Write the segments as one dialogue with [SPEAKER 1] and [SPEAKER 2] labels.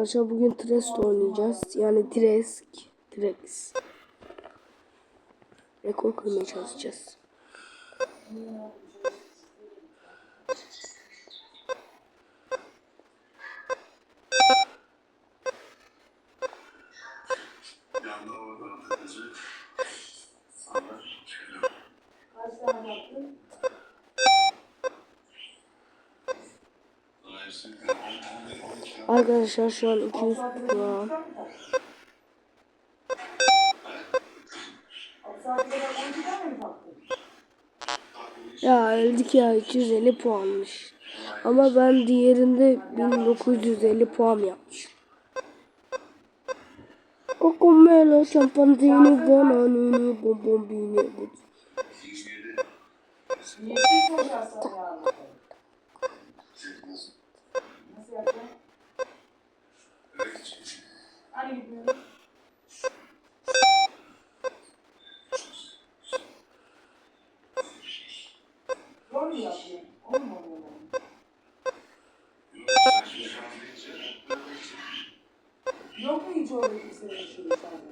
[SPEAKER 1] Arkadaşlar bugün Trest oynayacağız. Yani Tresk. Trex. Rekor kırmaya çalışacağız. Arkadaşlar şu an 200 puan. Ya öldük ya 250 puanmış. Ama ben diğerinde 1950 puan yapmışım. Cocomelo, champantini, bananini, bonbonbini.
[SPEAKER 2] Niye şey soracaksın ya? Mü yapıyorsun? Olmadı yani. Yok mu hiç öyle şey yaşıyor sende?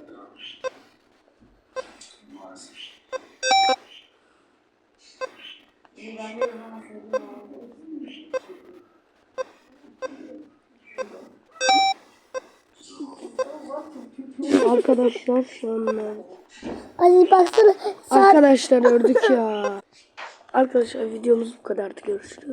[SPEAKER 2] İyi ben de ona söyleyeyim.
[SPEAKER 1] Arkadaşlar şu an?
[SPEAKER 3] Ali baksana saat
[SPEAKER 1] Arkadaşlar öldük ya. Arkadaşlar videomuz bu kadardı. Görüşürüz.